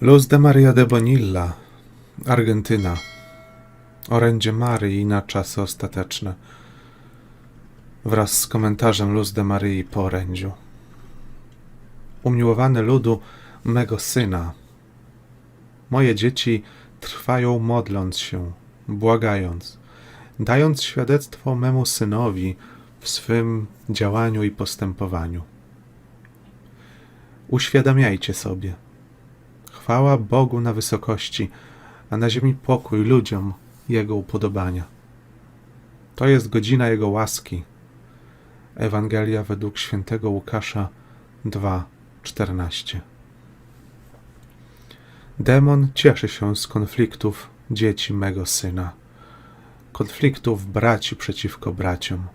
Luz de Maria de Bonilla, Argentyna. Orędzie Maryi na czasy ostateczne. Wraz z komentarzem Luz de Maryi po orędziu. Umiłowany ludu mego syna. Moje dzieci trwają modląc się, błagając, dając świadectwo memu synowi w swym działaniu i postępowaniu. Uświadamiajcie sobie. Chwała Bogu na wysokości, a na ziemi pokój ludziom Jego upodobania. To jest godzina Jego łaski. Ewangelia według świętego Łukasza 2:14. Demon cieszy się z konfliktów dzieci mego syna, konfliktów braci przeciwko braciom.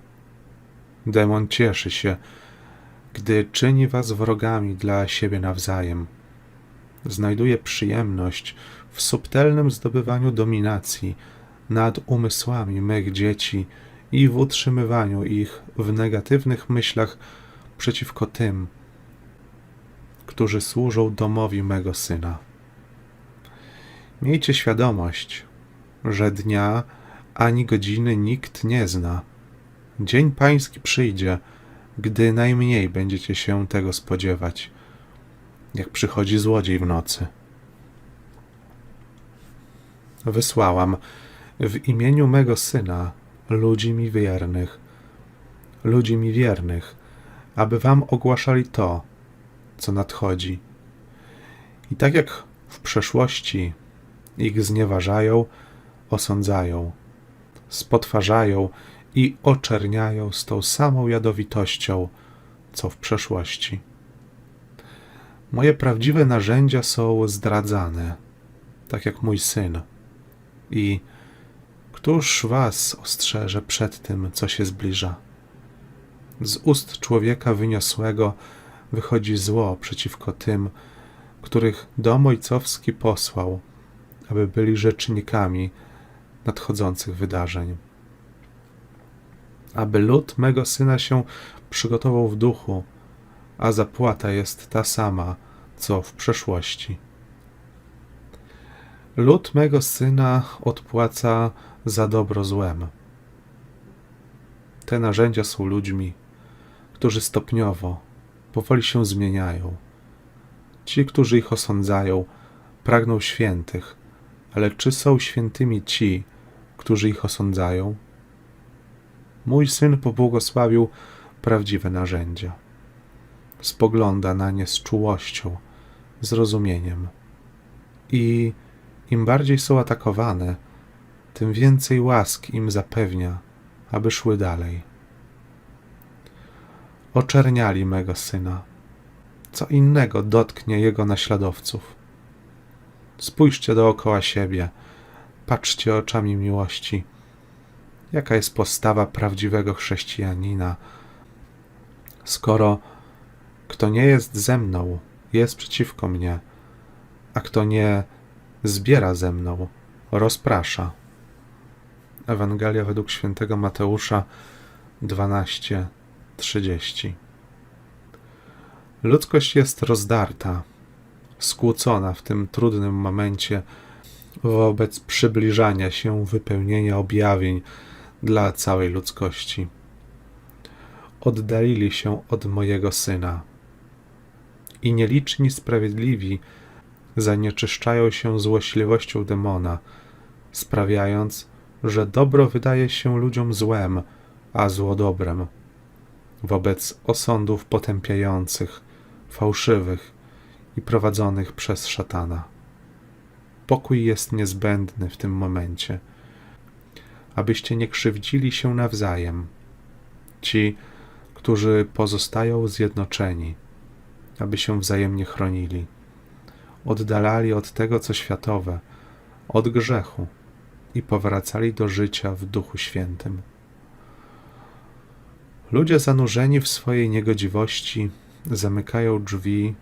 Demon cieszy się, gdy czyni was wrogami dla siebie nawzajem. Znajduje przyjemność w subtelnym zdobywaniu dominacji nad umysłami mych dzieci i w utrzymywaniu ich w negatywnych myślach przeciwko tym, którzy służą domowi mego syna. Miejcie świadomość, że dnia ani godziny nikt nie zna. Dzień Pański przyjdzie, gdy najmniej będziecie się tego spodziewać, jak przychodzi złodziej w nocy. Wysłałam w imieniu mego syna ludzi mi wiernych, ludzi mi wiernych, aby wam ogłaszali to, co nadchodzi. I tak jak w przeszłości ich znieważają, osądzają, spotwarzają i oczerniają z tą samą jadowitością, co w przeszłości. Moje prawdziwe narzędzia są zdradzane, tak jak mój syn. I któż was ostrzeże przed tym, co się zbliża? Z ust człowieka wyniosłego wychodzi zło przeciwko tym, których dom ojcowski posłał, aby byli rzecznikami nadchodzących wydarzeń. Aby lud mego syna się przygotował w duchu, a zapłata jest ta sama, co w przeszłości. Lud mego syna odpłaca za dobro złem. Te narzędzia są ludźmi, którzy stopniowo, powoli się zmieniają. Ci, którzy ich osądzają, pragną świętych, ale czy są świętymi ci, którzy ich osądzają? Mój syn pobłogosławił prawdziwe narzędzia. Spogląda na nie z czułością, zrozumieniem. I im bardziej są atakowane, tym więcej łask im zapewnia, aby szły dalej. Oczerniali mego syna. Co innego dotknie jego naśladowców. Spójrzcie dookoła siebie, patrzcie oczami miłości. Jaka jest postawa prawdziwego chrześcijanina, skoro kto nie jest ze mną, jest przeciwko mnie, a kto nie zbiera ze mną, rozprasza. Ewangelia według świętego Mateusza 12:30. Ludzkość jest rozdarta, skłócona w tym trudnym momencie wobec przybliżania się wypełnienia objawień dla całej ludzkości. Oddalili się od mojego syna. I nieliczni sprawiedliwi zanieczyszczają się złośliwością demona, sprawiając, że dobro wydaje się ludziom złem, a zło dobrem. Wobec osądów potępiających, fałszywych i prowadzonych przez szatana. Pokój jest niezbędny w tym momencie, abyście nie krzywdzili się nawzajem. Ci, którzy pozostają zjednoczeni, aby się wzajemnie chronili, oddalali od tego, co światowe, od grzechu i powracali do życia w Duchu Świętym. Ludzie zanurzeni w swojej niegodziwości zamykają drzwi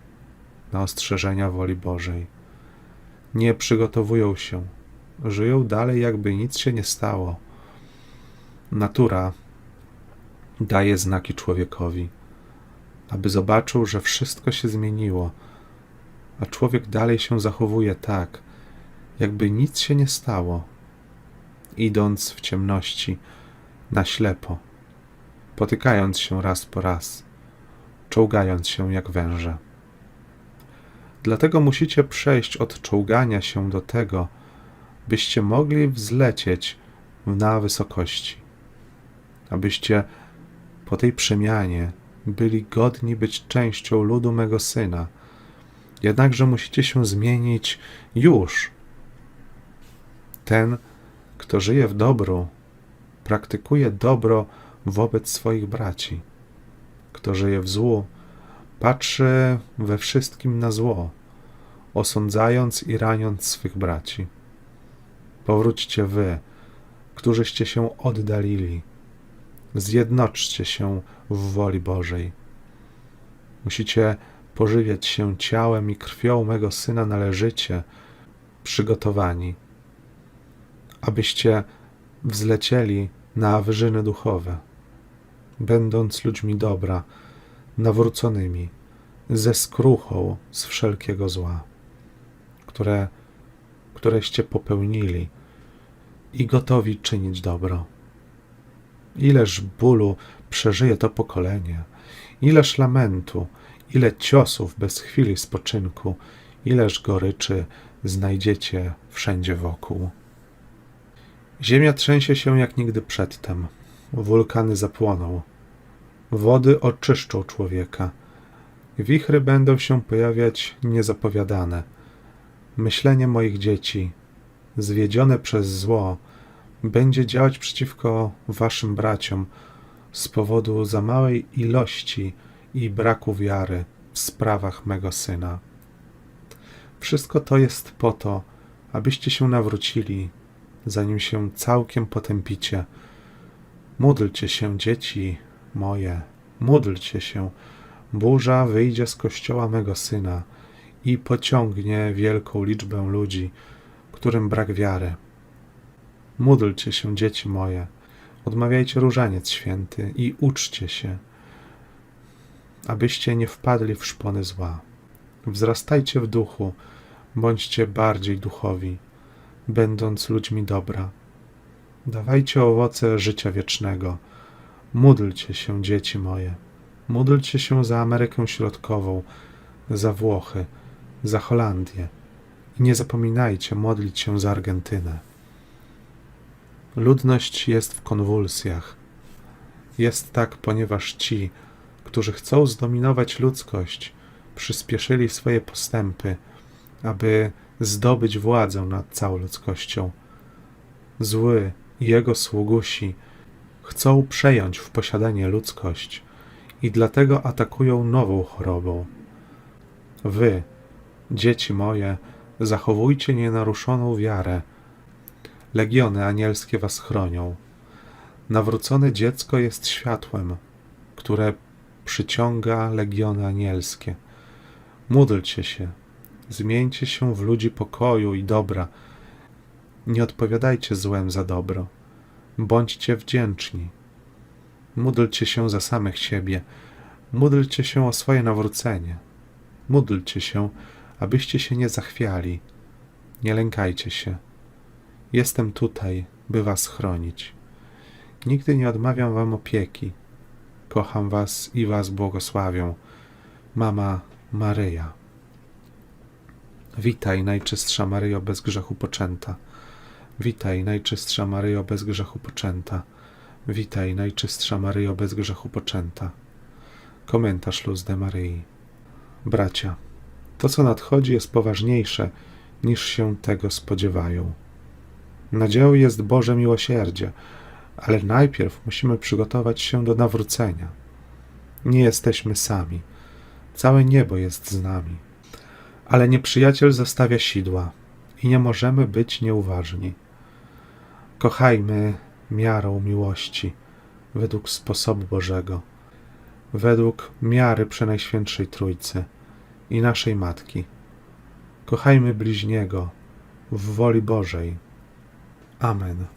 na ostrzeżenia woli Bożej. Nie przygotowują się, żyją dalej, jakby nic się nie stało. Natura daje znaki człowiekowi, aby zobaczył, że wszystko się zmieniło, a człowiek dalej się zachowuje tak, jakby nic się nie stało, idąc w ciemności, na ślepo, potykając się raz po raz, czołgając się jak węże. Dlatego musicie przejść od czołgania się do tego, byście mogli wzlecieć na wysokości, abyście po tej przemianie byli godni być częścią ludu mego syna. Jednakże musicie się zmienić już. Ten, kto żyje w dobru, praktykuje dobro wobec swoich braci. Kto żyje w złu, patrzy we wszystkim na zło, osądzając i raniąc swych braci. Powróćcie wy, którzyście się oddalili, zjednoczcie się w woli Bożej. Musicie pożywiać się ciałem i krwią mego syna należycie, przygotowani, abyście wzlecieli na wyżyny duchowe, będąc ludźmi dobra, nawróconymi, ze skruchą z wszelkiego zła, które, któreście popełnili i gotowi czynić dobro. Ileż bólu przeżyje to pokolenie, ileż lamentu, ile ciosów bez chwili spoczynku, ileż goryczy znajdziecie wszędzie wokół. Ziemia trzęsie się jak nigdy przedtem, wulkany zapłoną, wody oczyszczą człowieka, wichry będą się pojawiać niezapowiadane. Myślenie moich dzieci, zwiedzione przez zło, będzie działać przeciwko waszym braciom z powodu za małej ilości i braku wiary w sprawach mego syna. Wszystko to jest po to, abyście się nawrócili, zanim się całkiem potępicie. Módlcie się, dzieci moje, módlcie się. Burza wyjdzie z kościoła mego syna i pociągnie wielką liczbę ludzi, którym brak wiary. Módlcie się, dzieci moje, odmawiajcie różaniec święty i uczcie się, abyście nie wpadli w szpony zła. Wzrastajcie w duchu, bądźcie bardziej duchowi, będąc ludźmi dobra. Dawajcie owoce życia wiecznego. Módlcie się, dzieci moje. Módlcie się za Amerykę Środkową, za Włochy, za Holandię. I nie zapominajcie modlić się za Argentynę. Ludność jest w konwulsjach. Jest tak, ponieważ ci, którzy chcą zdominować ludzkość, przyspieszyli swoje postępy, aby zdobyć władzę nad całą ludzkością. Zły i jego sługusi chcą przejąć w posiadanie ludzkość i dlatego atakują nową chorobą. Wy, dzieci moje, zachowujcie nienaruszoną wiarę. Legiony anielskie was chronią. Nawrócone dziecko jest światłem, które przyciąga legiony anielskie. Módlcie się, zmieńcie się w ludzi pokoju i dobra. Nie odpowiadajcie złem za dobro. Bądźcie wdzięczni. Módlcie się za samych siebie. Módlcie się o swoje nawrócenie. Módlcie się, abyście się nie zachwiali. Nie lękajcie się. Jestem tutaj, by was chronić. Nigdy nie odmawiam wam opieki. Kocham was i was błogosławię. Mama Maryja. Witaj, najczystsza Maryjo, bez grzechu poczęta. Witaj, najczystsza Maryjo, bez grzechu poczęta. Witaj, najczystsza Maryjo, bez grzechu poczęta. Komentarz Luz de Maryi. Bracia, to co nadchodzi jest poważniejsze niż się tego spodziewają. Na dzieło jest Boże miłosierdzie, ale najpierw musimy przygotować się do nawrócenia. Nie jesteśmy sami. Całe niebo jest z nami. Ale nieprzyjaciel zostawia sidła i nie możemy być nieuważni. Kochajmy miarą miłości, według sposobu Bożego, według miary Przenajświętszej Trójcy i naszej Matki. Kochajmy bliźniego w woli Bożej. 大门呢？